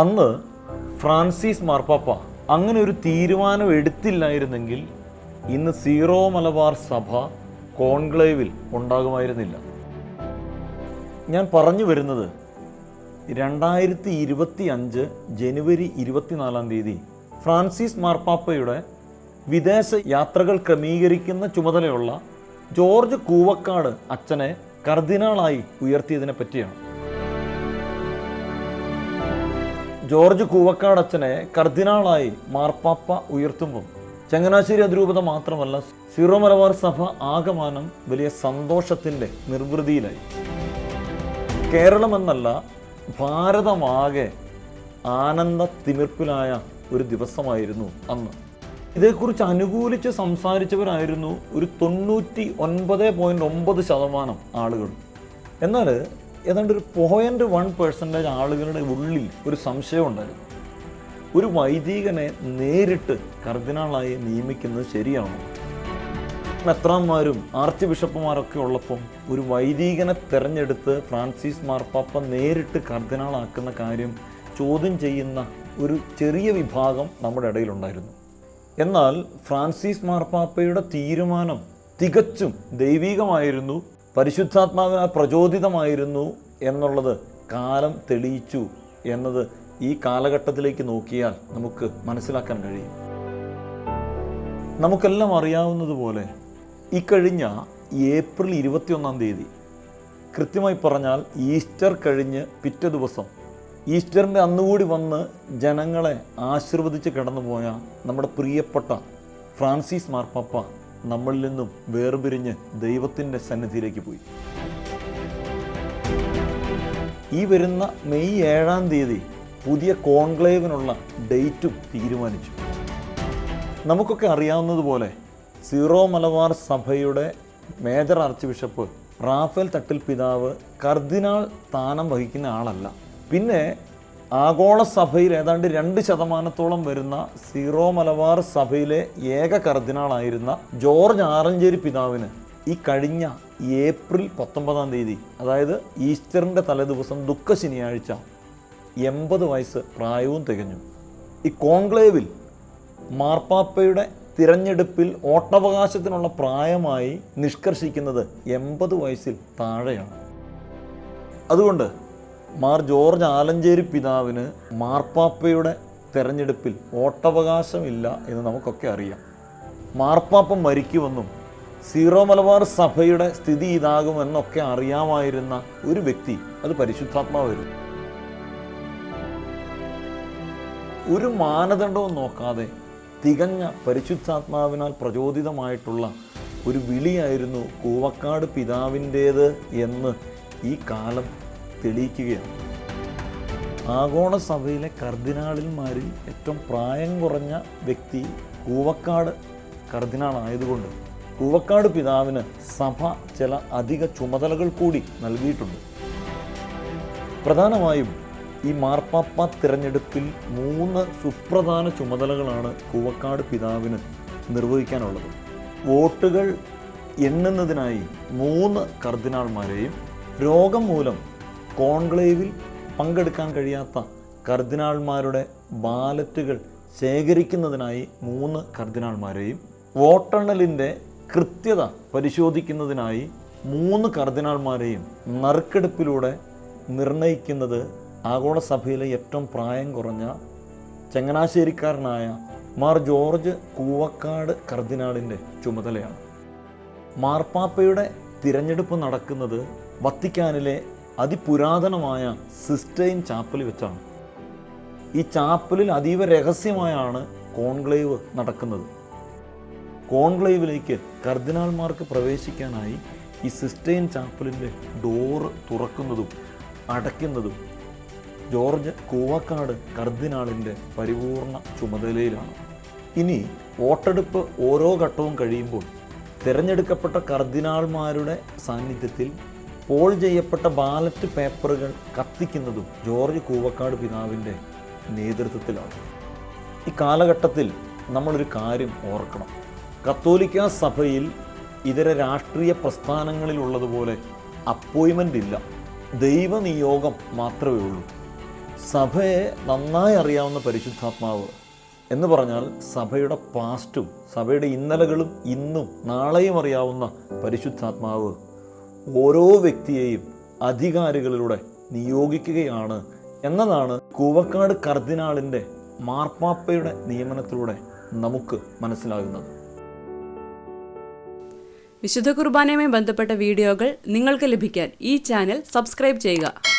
അന്ന് ഫ്രാൻസിസ് മാർപ്പാപ്പ അങ്ങനെ ഒരു തീരുമാനം എടുത്തില്ലായിരുന്നെങ്കിൽ ഇന്ന് സീറോ മലബാർ സഭ കോൺക്ലേവിൽ ഉണ്ടാകുമായിരുന്നില്ല. ഞാൻ പറഞ്ഞു വരുന്നത് രണ്ടായിരത്തി ഇരുപത്തി അഞ്ച് ജനുവരി ഇരുപത്തിനാലാം തീയതി ഫ്രാൻസിസ് മാർപ്പാപ്പയുടെ വിദേശ യാത്രകൾ ക്രമീകരിക്കുന്ന ചുമതലയുള്ള ജോർജ് കൂവക്കാട് അച്ഛനെ കർദിനാളായി ഉയർത്തിയതിനെ പറ്റിയാണ്. ജോർജ് കൂവക്കാട് അച്ഛനെ കർദിനാളായി മാർപ്പാപ്പ ഉയർത്തുമ്പോൾ ചങ്ങനാശ്ശേരി അതിരൂപത മാത്രമല്ല സീറോ മലബാർ സഭ ആകമാനം വലിയ സന്തോഷത്തിന്റെ നിർവൃതിയിലായി. കേരളമെന്നല്ല ഭാരതമാകെ ആനന്ദ തിമിർപ്പിലായ ഒരു ദിവസമായിരുന്നു അന്ന്. ഇതേക്കുറിച്ച് അനുകൂലിച്ച് സംസാരിച്ചവരായിരുന്നു ഒരു തൊണ്ണൂറ്റി ഒൻപത് പോയിന്റ് ഒമ്പത് ശതമാനം ആളുകൾ. എന്നാൽ ഏതാണ്ട് ഒരു പോയിന്റ് വൺ പെർസെന്റേജ് ആളുകളുടെ ഉള്ളിൽ ഒരു സംശയം ഉണ്ടായിരുന്നു. ഒരു വൈദികനെ നേരിട്ട് കർദിനാളായി നിയമിക്കുന്നത് ശരിയാണോ? മെത്രാന്മാരും ആർച്ച് ബിഷപ്പുമാരൊക്കെ ഉള്ളപ്പം ഒരു വൈദികനെ തിരഞ്ഞെടുത്ത് ഫ്രാൻസിസ് മാർപ്പാപ്പ നേരിട്ട് കർദിനാളാക്കുന്ന കാര്യം ചോദ്യം ചെയ്യുന്ന ഒരു ചെറിയ വിഭാഗം നമ്മുടെ ഇടയിലുണ്ടായിരുന്നു. എന്നാൽ ഫ്രാൻസിസ് മാർപ്പാപ്പയുടെ തീരുമാനം തികച്ചും ദൈവികമായിരുന്നു. പരിശുദ്ധാത്മാവിനാൽ പ്രചോദിതമായിരുന്നു എന്നുള്ളത് കാലം തെളിയിച്ചു എന്നത് ഈ കാലഘട്ടത്തിലേക്ക് നോക്കിയാൽ നമുക്ക് മനസ്സിലാക്കാൻ കഴിയും. നമുക്കെല്ലാം അറിയാവുന്നതുപോലെ ഇക്കഴിഞ്ഞ ഏപ്രിൽ ഇരുപത്തിയൊന്നാം തീയതി കൃത്യമായി പറഞ്ഞാൽ ഈസ്റ്റർ കഴിഞ്ഞ് പിറ്റേ ദിവസം ഈസ്റ്ററിന്റെ അന്നുകൂടി വന്ന് ജനങ്ങളെ ആശീർവദിച്ച് കടന്നുപോയ നമ്മുടെ പ്രിയപ്പെട്ട ഫ്രാൻസിസ് മാർപ്പാപ്പ നമ്മളിൽ നിന്നും വേർപിരിഞ്ഞ് ദൈവത്തിന്റെ സന്നിധിയിലേക്ക് പോയി. ഈ വരുന്ന മെയ് ഏഴാം തീയതി പുതിയ കോൺക്ലേവിനുള്ള ഡേറ്റും തീരുമാനിച്ചു. നമുക്കൊക്കെ അറിയാവുന്നതുപോലെ സീറോ മലബാർ സഭയുടെ major archbishop Rafale Thattil പിതാവ് കർദിനാൾ സ്ഥാനം വഹിക്കുന്ന ആളല്ല. പിന്നെ ആഗോള സഭയിൽ ഏതാണ്ട് രണ്ട് ശതമാനത്തോളം വരുന്ന സീറോ മലബാർ സഭയിലെ ഏക കർദിനാളായിരുന്ന ജോർജ് ആറഞ്ചേരി പിതാവിന് ഈ കഴിഞ്ഞ ഏപ്രിൽ പത്തൊമ്പതാം തീയതി അതായത് ഈസ്റ്ററിന്റെ തലേദിവസം ദുഃഖ ശനിയാഴ്ച എൺപത് വയസ്സ് പ്രായവും തികഞ്ഞു. ഈ കോൺക്ലേവിൽ മാർപ്പാപ്പയുടെ തിരഞ്ഞെടുപ്പിൽ വോട്ടവകാശത്തിനുള്ള പ്രായമായി നിഷ്കർഷിക്കുന്നത് എൺപത് വയസ്സിൽ താഴെയാണ്. അതുകൊണ്ട് മാർ ജോർജ് ആലഞ്ചേരി പിതാവിന് മാർപ്പാപ്പയുടെ തെരഞ്ഞെടുപ്പിൽ വോട്ടവകാശമില്ല എന്ന് നമുക്കൊക്കെ അറിയാം. മാർപ്പാപ്പ മരിക്കുമെന്നും സീറോ മലബാർ സഭയുടെ സ്ഥിതി ഇതാകുമെന്നൊക്കെ അറിയാമായിരുന്ന ഒരു വ്യക്തി അത് പരിശുദ്ധാത്മാവായിരുന്നു. ഒരു മാനദണ്ഡവും നോക്കാതെ തികഞ്ഞ പരിശുദ്ധാത്മാവിനാൽ പ്രചോദിതമായിട്ടുള്ള ഒരു വിളിയായിരുന്നു കൂവക്കാട് പിതാവിന്റേത് എന്ന് ഈ കാലം തെളിയിക്കുകയാണ്. ആഗോള സഭയിലെ കർദിനാളിന്മാരിൽ ഏറ്റവും പ്രായം കുറഞ്ഞ വ്യക്തി കൂവക്കാട് കർദിനാളായതുകൊണ്ട് കൂവക്കാട് പിതാവിന് സഭ ചില അധിക ചുമതലകൾ കൂടി നൽകിയിട്ടുണ്ട്. പ്രധാനമായും ഈ മാർപ്പാപ്പ തിരഞ്ഞെടുപ്പിൽ മൂന്ന് സുപ്രധാന ചുമതലകളാണ് കൂവക്കാട് പിതാവിന് നിർവഹിക്കാനുള്ളത്. വോട്ടുകൾ എണ്ണുന്നതിനായി മൂന്ന് കർദിനാൾമാരെയും രോഗം മൂലം കോൺക്ലേവിൽ പങ്കെടുക്കാൻ കഴിയാത്ത കർദിനാൾമാരുടെ ബാലറ്റുകൾ ശേഖരിക്കുന്നതിനായി മൂന്ന് കർദിനാൾമാരെയും വോട്ടെണ്ണലിന്റെ കൃത്യത പരിശോധിക്കുന്നതിനായി മൂന്ന് കർദിനാൾമാരെയും നറുക്കെടുപ്പിലൂടെ നിർണയിക്കുന്നത് ആഗോള സഭയിലെ ഏറ്റവും പ്രായം കുറഞ്ഞ ചങ്ങനാശ്ശേരിക്കാരനായ മാർ ജോർജ് കൂവക്കാട് കർദിനാളിന്റെ ചുമതലയാണ്. മാർപ്പാപ്പയുടെ തിരഞ്ഞെടുപ്പ് നടക്കുന്നത് വത്തിക്കാനിലെ അതിപുരാതനമായ സിസ്റ്റൈൻ ചാപ്പലിൽ വെച്ചാണ്. ഈ ചാപ്പലിൽ അതീവ രഹസ്യമായാണ് കോൺക്ലേവ് നടക്കുന്നത്. കോൺക്ലേവിലേക്ക് കർദിനാൾമാർക്ക് പ്രവേശിക്കാനായി ഈ സിസ്റ്റൈൻ ചാപ്പലിന്റെ ഡോറ് തുറക്കുന്നതും അടയ്ക്കുന്നതും ജോർജ് കൂവക്കാട് കർദിനാളിന്റെ പരിപൂർണ ചുമതലയിലാണ്. ഇനി വോട്ടെടുപ്പ് ഓരോ ഘട്ടവും കഴിയുമ്പോൾ തിരഞ്ഞെടുക്കപ്പെട്ട കർദിനാൾമാരുടെ സാന്നിധ്യത്തിൽ പോൾ ചെയ്യപ്പെട്ട ബാലറ്റ് പേപ്പറുകൾ കത്തിക്കുന്നതും ജോർജ് കൂവക്കാട് പിതാവിന്റെ നേതൃത്വത്തിലാണ്. ഈ കാലഘട്ടത്തിൽ നമ്മളൊരു കാര്യം ഓർക്കണം. കത്തോലിക്ക സഭയിൽ ഇതര രാഷ്ട്രീയ പ്രസ്ഥാനങ്ങളിലുള്ളതുപോലെ അപ്പോയിൻമെന്റ് ഇല്ല. ദൈവനിയോഗം മാത്രമേ ഉള്ളൂ. സഭയെ നന്നായി അറിയാവുന്ന പരിശുദ്ധാത്മാവ് എന്ന് പറഞ്ഞാൽ സഭയുടെ പാസ്റ്റും സഭയുടെ ഇന്നലകളും ഇന്നും നാളെയും അറിയാവുന്ന പരിശുദ്ധാത്മാവ് ഓരോ വ്യക്തിയെയും അധികാരികളിലൂടെ നിയോഗിക്കുകയാണ് എന്നതാണ് കൂവക്കാട് കർദിനാളിന്റെ മാർപ്പാപ്പയുടെ നിയമനത്തിലൂടെ നമുക്ക് മനസ്സിലാകുന്നത്. വിശുദ്ധ കുർബാനയുമായി ബന്ധപ്പെട്ട വീഡിയോകൾ നിങ്ങൾക്ക് ലഭിക്കാൻ ഈ ചാനൽ സബ്സ്ക്രൈബ് ചെയ്യുക.